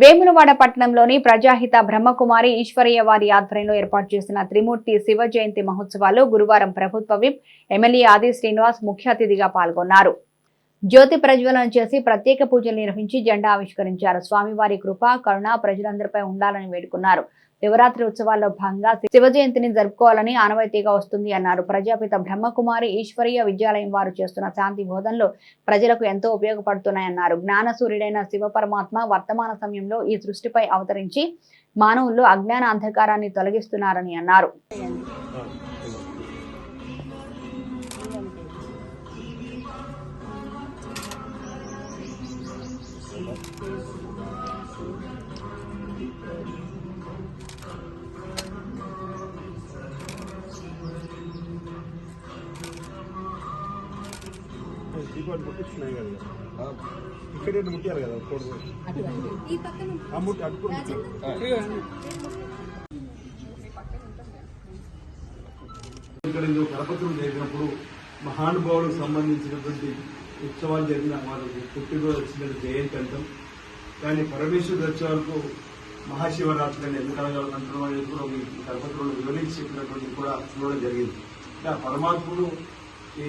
వేములవాడ పట్టణంలోని ప్రజాహిత బ్రహ్మకుమారి ఈశ్వరయ్య వారి ఆధ్వర్యంలో ఏర్పాటు చేసిన త్రిమూర్తి శివ జయంతి మహోత్సవాల్లో గురువారం ప్రభుత్వ విప్ ఎమ్మెల్యే ఆది శ్రీనివాస్ ముఖ్య అతిథిగా పాల్గొన్నారు. జ్యోతి ప్రజ్వలన చేసి ప్రత్యేక పూజలు నిర్వహించి జెండా ఆవిష్కరించారు. స్వామివారి కృప కరుణ ప్రజలందరిపై ఉండాలని వేడుకున్నారు. శివరాత్రి ఉత్సవాల్లో భాగంగా శివ జయంతిని జరుపుకోవాలని ఆనవాయితీగా వస్తుంది అన్నారు. ప్రజాపిత బ్రహ్మకుమారి ఈశ్వరీయ విద్యాలయం వారు చేస్తున్న శాంతి బోధనలు ప్రజలకు ఎంతో ఉపయోగపడుతున్నాయన్నారు. జ్ఞాన సూర్యుడైన శివ పరమాత్మ వర్తమాన సమయంలో ఈ సృష్టిపై అవతరించి మానవుల్లో అజ్ఞాన అంధకారాన్ని తొలగిస్తున్నారని అన్నారు. దీపావళి ముట్టించినాయి కదా. ఇక్కడ కదా ఆ ముట్టి ఇక్కడ కరపత్రం జరిగినప్పుడు మహానుభావులకు సంబంధించినటువంటి ఉత్సవాలు జరిగిన వాళ్ళకి పుట్టినరోజు వచ్చిన జయంతి అంటాం. కానీ పరమేశ్వరుడు వచ్చే వరకు మహాశివరాత్రి అని ఎందుకు అనగలంటున్నాం అనేది కూడా మీ కరపత్రంలో వివరించి చెప్పినటువంటి కూడా చూడడం జరిగింది. ఇంకా పరమాత్ముడు ఈ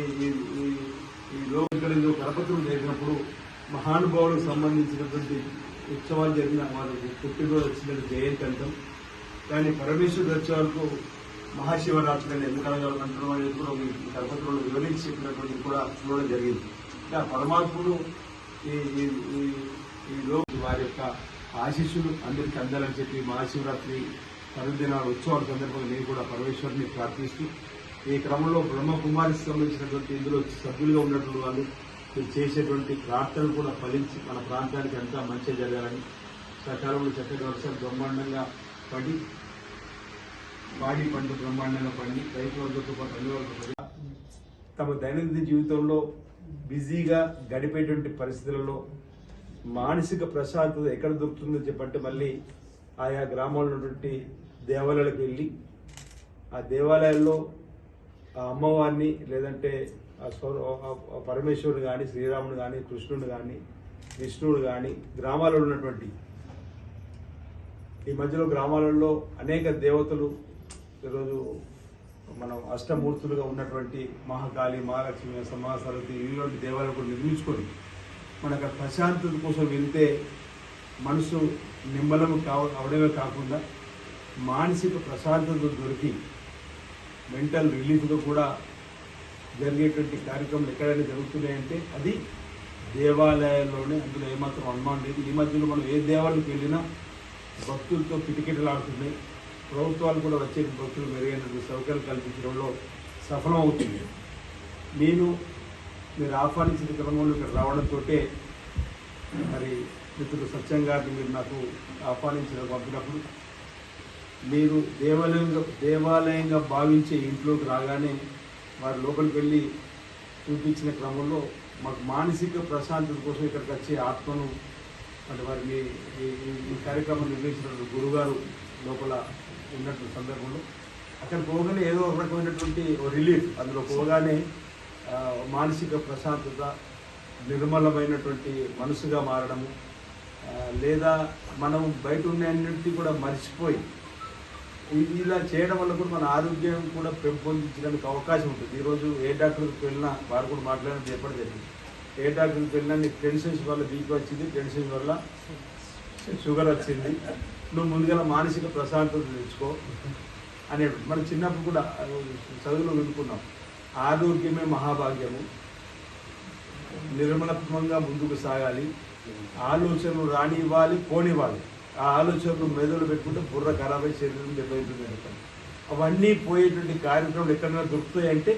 ఈ- ఈ- కరపత్రం జరిగినప్పుడు మహానుభావులకు సంబంధించినటువంటి ఉత్సవాలు జరిగిన వాళ్ళకి పుట్టినరోజు వచ్చిన జయంతి అంటాం. కానీ పరమేశ్వరుడు వచ్చే వరకు మహాశివరాత్రి అని ఎందుకు అడగాలంటున్నాం అనేది కూడా మీ కరపత్రంలో వివరించి చెప్పినటువంటి కూడా చూడడం జరిగింది. ఆ పరమాత్ముడు ఈ ఈ- ఈ- ఈ లోక వారి యొక్క ఆశీస్సులు అందరికీ అందాలని చెప్పి మహాశివరాత్రి పర్వదినాల ఉత్సవాల సందర్భంగా నేను కూడా పరమేశ్వరుని ప్రార్థిస్తూ ఈ క్రమంలో బ్రహ్మకుమారికి సంబంధించినటువంటి ఇందులో సభ్యులుగా ఉన్నటువంటి వాళ్ళు మీరు చేసేటువంటి ప్రార్థనలు కూడా ఫలించి మన ప్రాంతానికి అంతా మంచి జరగాలని సకాలంలో చక్కగా వర్షాలు బ్రహ్మాండంగా పడి పాడి పంట బ్రహ్మాండంగా పండి రైతులతో పాటు అన్ని వాళ్ళతో తమ దైనందిన జీవితంలో బిజీగా గడిపేటువంటి పరిస్థితులలో మానసిక ప్రశాంతత ఎక్కడ దొరుకుతుందో చెప్పంటే మళ్ళీ ఆయా గ్రామాల్లో ఉన్నటువంటి దేవాలయాలకు వెళ్ళి ఆ దేవాలయాల్లో ఆ అమ్మవారిని లేదంటే పరమేశ్వరుడు కానీ శ్రీరాముడు కానీ కృష్ణుడు కానీ విష్ణువుడు కానీ గ్రామాలలో ఉన్నటువంటి ఈ మధ్యలో గ్రామాలలో అనేక దేవతలు ఈరోజు మనం అష్టమూర్తులుగా ఉన్నటువంటి మహాకాళి మహాలక్ష్మి సమాసరతి ఇటువంటి దేవాలయాలు కూడా నిర్మించుకొని మన అక్కడ ప్రశాంతత కోసం వెళ్తే మనసు నిమ్మలం కావ అవడమే కాకుండా మానసిక ప్రశాంతత దొరికి మెంటల్ రిలీఫ్గా కూడా జరిగేటువంటి కార్యక్రమాలు ఎక్కడైనా జరుగుతున్నాయంటే అది దేవాలయాల్లోనే అందులో ఏమాత్రం అనుమానం లేదు. ఈ మధ్యలో మనం ఏ దేవాలయానికి వెళ్ళినా భక్తులతో కిటకిటలాడుతున్నాయి. ప్రభుత్వాలు కూడా వచ్చే భక్తులు మెరుగైన సౌకర్యాలు కల్పించడంలో సఫలం అవుతుంది నేను మీరు ఆహ్వానించిన క్రమంలో ఇక్కడ రావడంతో మరి మిత్రుడు సత్యం గారిని మీరు నాకు ఆహ్వానించిన పంపినప్పుడు మీరు దేవాలయంగా దేవాలయంగా భావించే ఇంట్లోకి రాగానే వారి లోపలికి వెళ్ళి చూపించిన క్రమంలో మాకు మానసిక ప్రశాంతత కోసం ఇక్కడికి వచ్చే ఆత్మను అంటే వారి ఈ ఈ- కార్యక్రమం నిర్వహించిన గురుగారు లోపల ఉన్నటువంటి సందర్భంలో అక్కడ పోగానే ఏదో ఒక రకమైనటువంటి రిలీఫ్. అందులో పోగానే మానసిక ప్రశాంతత నిర్మలమైనటువంటి మనసుగా మారడము లేదా మనం బయట ఉన్న అన్నింటినీ కూడా మర్చిపోయి ఇలా చేయడం వల్ల కూడా మన ఆరోగ్యం కూడా పెంపొందించడానికి అవకాశం ఉంటుంది. ఈరోజు ఏ డాక్టర్కి వెళ్ళినా వారు కూడా మాట్లాడినది చెప్పడం జరిగింది. ఏ డాక్టర్కి వెళ్ళినా నీకు టెన్షన్స్ వల్ల బీపీ వచ్చింది టెన్షన్స్ వల్ల షుగర్ వచ్చింది. నువ్వు ముందుగా మానసిక ప్రశాంతత తెచ్చుకో అనే మనం చిన్నప్పుడు కూడా చదువులో వినుకున్నాం. ఆరోగ్యమే మహాభాగ్యము. నిర్మలత్వంగా ముందుకు సాగాలి. ఆలోచనలు రానివ్వాలి పోనివ్వాలి. ఆ ఆలోచనలు మెదడు పెట్టుకుంటే బుర్ర ఖరాబ్ అయ్యి శరీరం దెబ్బతింటుంది అంటారు అవన్నీ పోయేటువంటి కార్యక్రమాలు ఎక్కడైనా దొరుకుతాయంటే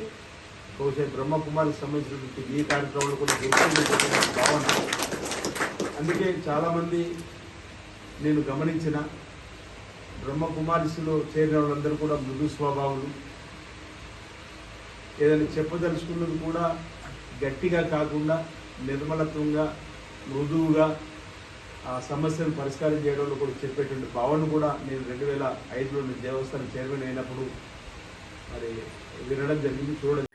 బహుశా బ్రహ్మకుమారికి సంబంధించినటువంటి ఈ కార్యక్రమాలు కూడా దొరుకుతుంది భావన. అందుకే చాలామంది నేను గమనించిన బ్రహ్మకుమారిస్లో చేరిన వాళ్ళందరూ కూడా మృదు స్వభావులు. ఏదైనా చెప్పదలుచుకున్నది కూడా గట్టిగా కాకుండా నిర్మలత్వంగా మృదువుగా సమస్యను పరిష్కారం చేయడంలో కూడా చెప్పేటువంటి భావన కూడా నేను రెండు వేల ఐదులో నేను దేవస్థానం చైర్మన్ అయినప్పుడు మరి వినడం జరిగింది చూడడం